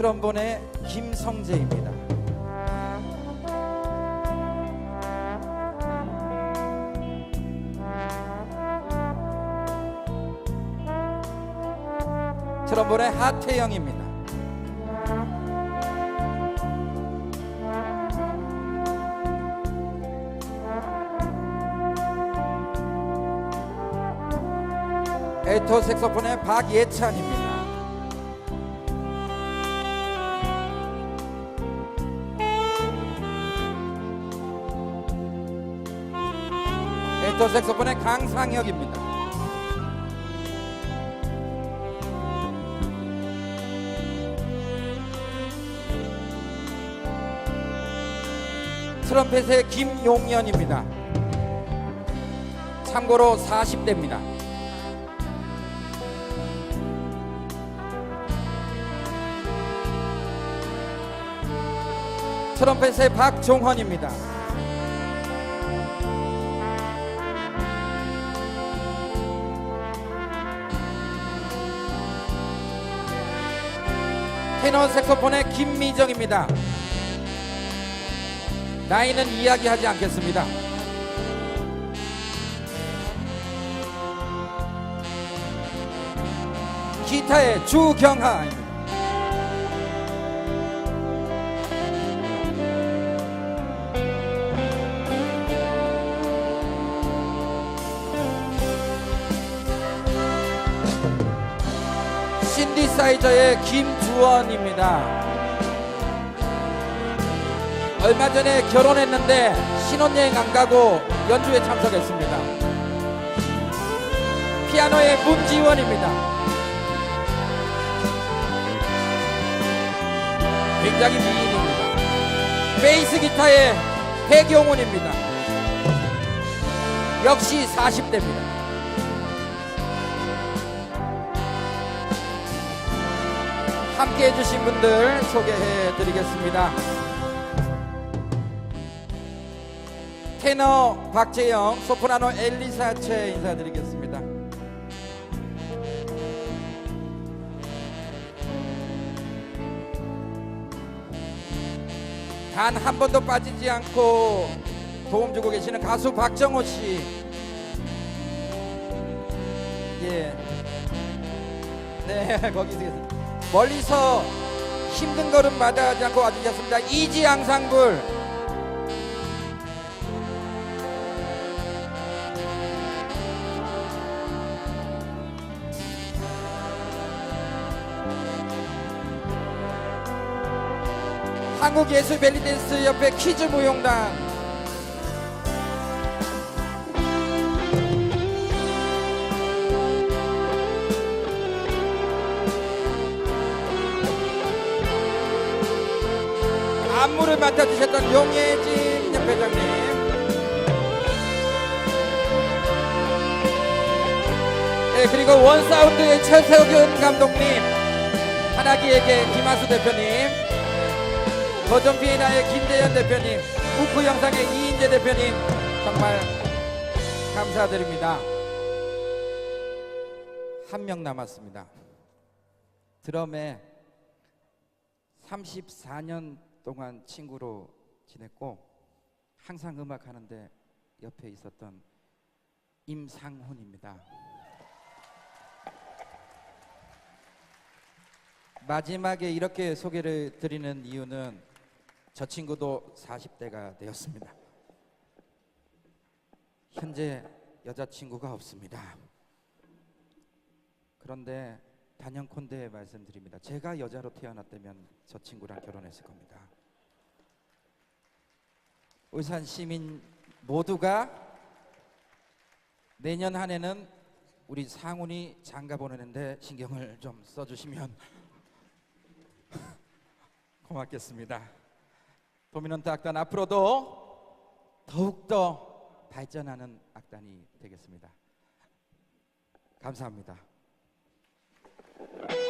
트럼본의 김성재입니다. 트럼본의 하태영입니다. 에토 색소폰의 박예찬입니다. 에토 색소폰의 강상혁입니다. 트럼펫의 김용연입니다. 참고로 40대입니다. 트럼펫의 박종헌입니다. 테너 색소폰의 김미정입니다. 나이는 이야기하지 않겠습니다. 기타의 주경하입니다. 신디사이저의 김주원입니다. 얼마 전에 결혼했는데 신혼여행 안 가고 연주에 참석했습니다. 피아노의 문지원입니다. 굉장히 미인입니다. 베이스 기타의 백용훈입니다. 역시 40대입니다. 함께 해주신 분들 소개해 드리겠습니다. 테너 박재영, 소프라노 엘리사 최 인사드리겠습니다. 단 한 번도 빠지지 않고 도움 주고 계시는 가수 박정호 씨. 예. 네, 거기 있겠습니다. 멀리서 힘든 걸음 마다하지 않고 와주셨습니다. 이지 양상불. 한국예술 벨리댄스 협회 퀴즈 무용단 안무를 맡아주셨던 용예진 협회장님 네, 그리고 원사운드의 최세균 감독님 하나기에게 김하수 대표님 거전 비엔나의 김대현 대표님, 우프 영상의 이인재 대표님 정말 감사드립니다. 한 명 남았습니다. 드럼에 34년 동안 친구로 지냈고 항상 음악 하는데 옆에 있었던 임상훈입니다. 마지막에 이렇게 소개를 드리는 이유는 저 친구도 40대가 되었습니다. 현재 여자친구가 없습니다. 그런데 단연컨대 말씀드립니다. 제가 여자로 태어났다면 저 친구랑 결혼했을 겁니다. 울산 시민 모두가 내년 한 해는 우리 상훈이 장가 보내는데 신경을 좀 써주시면 고맙겠습니다. 도미넌트 악단 앞으로도 더욱더 발전하는 악단이 되겠습니다. 감사합니다. Thank you.